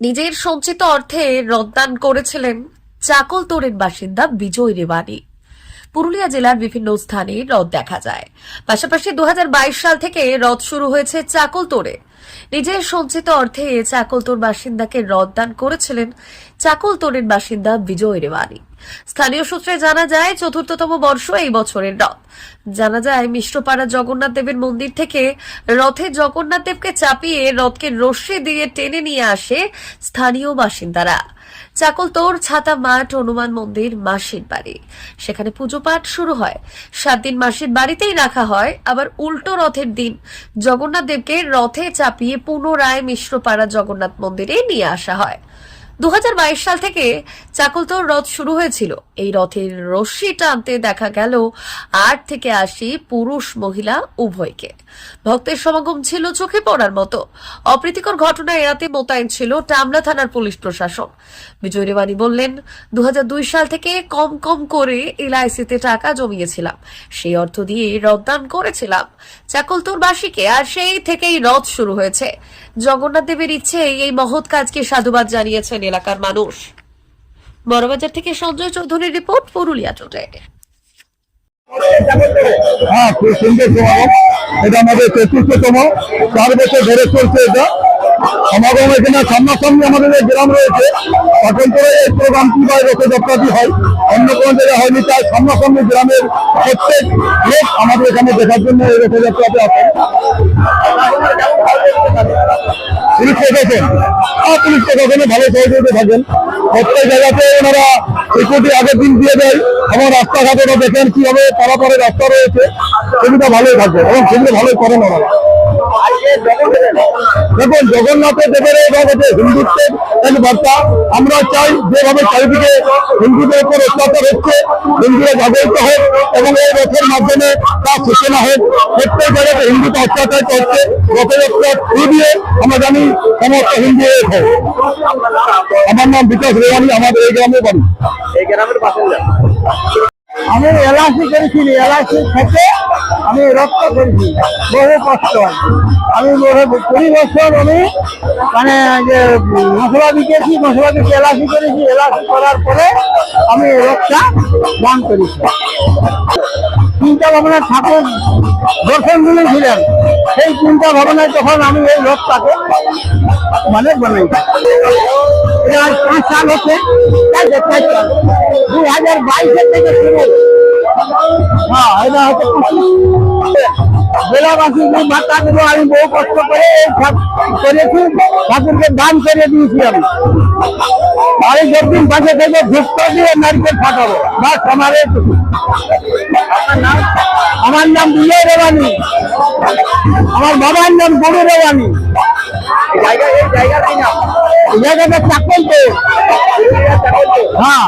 নিজের সঞ্চিত অর্থে রদান করেছিলেন চাকলতোড়ের বাসিন্দা বিজয় রেওয়ানি। পুরুলিয়া জেলার বিভিন্ন স্থানে হ্রদ দেখা যায়। পাশাপাশি দু হাজার বাইশ সাল থেকে হ্রদ শুরু হয়েছে চাকলতোড়ে নিজের সঞ্চিত অর্থে চাকলতোর বাসিন্দাকে রদদান করেছিলেন চাকলতোড়ের বাসিন্দা বিজয় রেওয়ানি। স্থানীয় সূত্রে জানা যায়, চতুর্থতম বর্ষ এই বছরের রথ। জানা যায় মিশ্রপাড়া জগন্নাথ দেবের মন্দির থেকে রথে জগন্নাথ দেবকে চাপিয়ে রথকে রশ্মি দিয়ে টেনে নিয়ে আসে স্থানীয় বাসিন্দারা। চাকলতোর ছাতা মাঠ হনুমান মন্দির মাসির বাড়ি। সেখানে পুজো পাঠ শুরু হয়। সাত দিন মাসির বাড়িতেই রাখা হয়। আবার উল্টো রথের দিন জগন্নাথ দেবকে রথে চাপিয়ে পুনরায় মিশ্রপাড়া জগন্নাথ মন্দিরে নিয়ে আসা হয়। দু হাজার বাইশ সাল থেকে চাকলতোর রথ শুরু হয়েছিল। এই রথের রশ্মি টানতে দেখা গেল আট থেকে আশি পুরুষ মহিলা উভয়কে। ভক্তের সমাগম ছিল চোখে পড়ার মতো। অপ্রীতিকর ঘটনা এড়াতে মোতায়েন ছিল টামলা থানার পুলিশ প্রশাসন। বিজয় রেওয়ানি বললেন দু হাজার দুই সাল থেকে কম কম করে এলআইসিতে টাকা জমিয়েছিলাম। সেই অর্থ দিয়ে রথদান করেছিলাম চাকলতোরবাসীকে আর সেই থেকেই রথ শুরু হয়েছে। জগন্নাথ দেবের ইচ্ছে এই মহৎ কাজকে সাধুবাদ জানিয়েছেন এলাকার মানুষ। বড়বাজার থেকে সঞ্জয় চৌধুরীর রিপোর্ট পুরুলিয়া টুডে। হ্যাঁ খুব সুন্দর সমাগম এটা আমাদের চতুর্থতম চার বছর ধরে চলছে এটা। সমাগম এখানে সামনাসামনি আমাদের গ্রাম রয়েছে। করে এই প্রোগ্রামটি বা রথযাত্রাটি হয়, অন্য কোনো জায়গায় হয়নি, তাই সামনাসামনি গ্রামের প্রত্যেক লোক আমাদের এখানে দেখার জন্য এই রথযাত্রাতে আসেন পুলিশ প্রশাসন। আর পুলিশ প্রশাসনে ভালো সহযোগিতা থাকেন। প্রত্যেক জায়গাতে ওনারা সিকিউরিটি আগের দিন দিয়ে দেয়। এবং রাস্তাঘাটে দেখেন কীভাবে পারাপারে রাস্তা রয়েছে। সেগুলো ভালোই থাকবে এবং সেগুলো ভালোই করেন ওনারা। দেখুন, জগন্নাথের দেবের জগতে হিন্দুত্বের এক বার্তা। আমরা চাই যেভাবে চারিদিকে হিন্দুদের উপর অত্যাচার হচ্ছে, হিন্দুরা জাগরিত হোক এবং এই রথের মাধ্যমে তার সূচনা হোক। প্রত্যেক জায়গাতে হিন্দুতে অত্যাচার করছে রথযাত্রা থ্রু দিয়ে আমরা জানি সমস্ত হিন্দু এক হোক আমার নাম বিকাশ রেওয়ানি, আমাদের এই গ্রামে বাড়ি। এই গ্রামের বাসিন্দা। আমি এলআইসি করেছি এলআইসি খেতে আমি রক্ত করেছি, বহু কষ্ট। আমি কুড়ি বছর আমি মানে যে মশলা বিকেছি মশলা বিকে এলআইসি করেছি এলাসি করার পরে আমি রক্তটা দান করেছি। চিন্তা ভাবনা ঠাকুর দর্শন দিয়েছিলেন সেই চিন্তা ভাবনায় তখন আমি এই রথটাকে মানে বানাই এটা আজ পাঁচ সাল হচ্ছে দুই হাজার বাইশের থেকে শুরু। হ্যাঁ আমি বহু কষ্ট করে করেছি, ঠাকুরকে দান করে দিয়েছি আমি। এই যতদিন পাশে থেকে ভুক্ত দিয়ে নারকেল ফাটাবো। আমার এইটুকু। আমার নাম বিজয় রেবানি। আমার বাবার নাম গরু রেবানি। জায়গাটা চাকল তো হ্যাঁ।